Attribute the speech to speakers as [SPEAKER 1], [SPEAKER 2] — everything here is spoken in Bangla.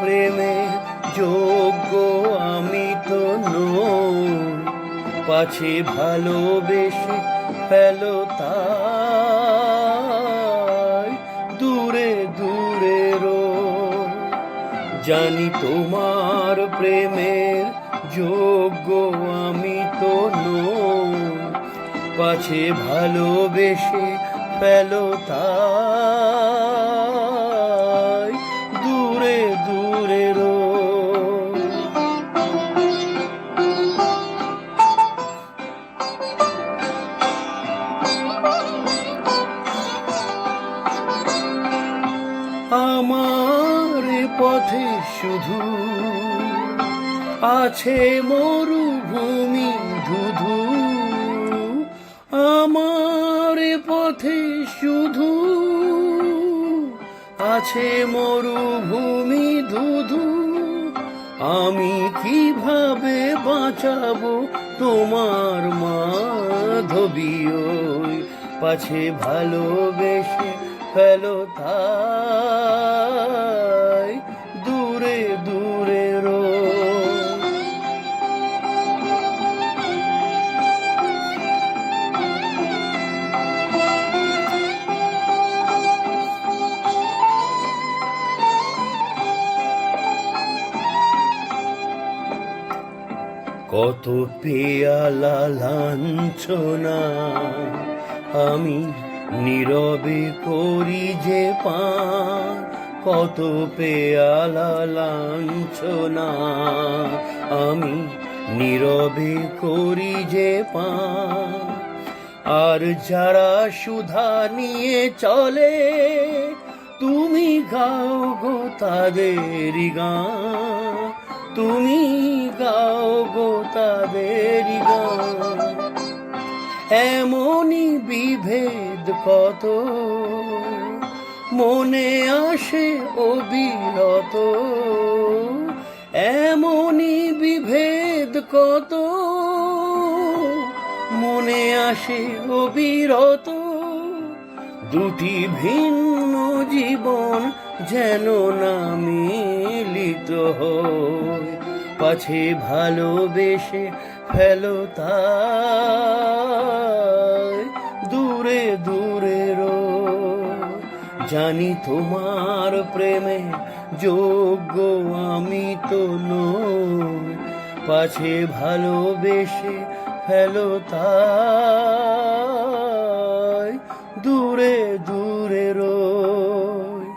[SPEAKER 1] প্রেমে যোগ্য আমি তো নই। পাছে ভালোবেসে ফেলো তাই দূরে দূরে রো জানি তোমার প্রেমের যোগ্য আমি তো নই। পাছে ভালোবেসে ফেলো তাই শুধু আছে মরুভূমি ধুধু। আমার পথে শুধু আছে মরুভূমি ধুধু। আমি কীভাবে বাঁচাবো তোমার মাধবী ওই পাছে ভালোবেসে ফেলো তাই কত পেয়ালা লাঞ্ছনা। আমি নীরবে করি যে পান কত পেয়ালা লাঞ্ছনা। আমি নীরবে করি যে পান আর যারা সুধা নিয়ে চলে, তুমি গাও গো তাদের গান। তুমি গাও গো তাদের এমনই বিভেদ কত, মনে আসে অবিরত। এমনই বিভেদ কত, মনে আসে অবিরত। দুটি ভিন্ন জীবন যেন না মিলিত পাছে ভালোবেসে ফেলো দূরে দূরে রো জানি তোমার প্রেমে যোগ্য আমি তো নই। পাছে ভালোবেসে ফেলো তাই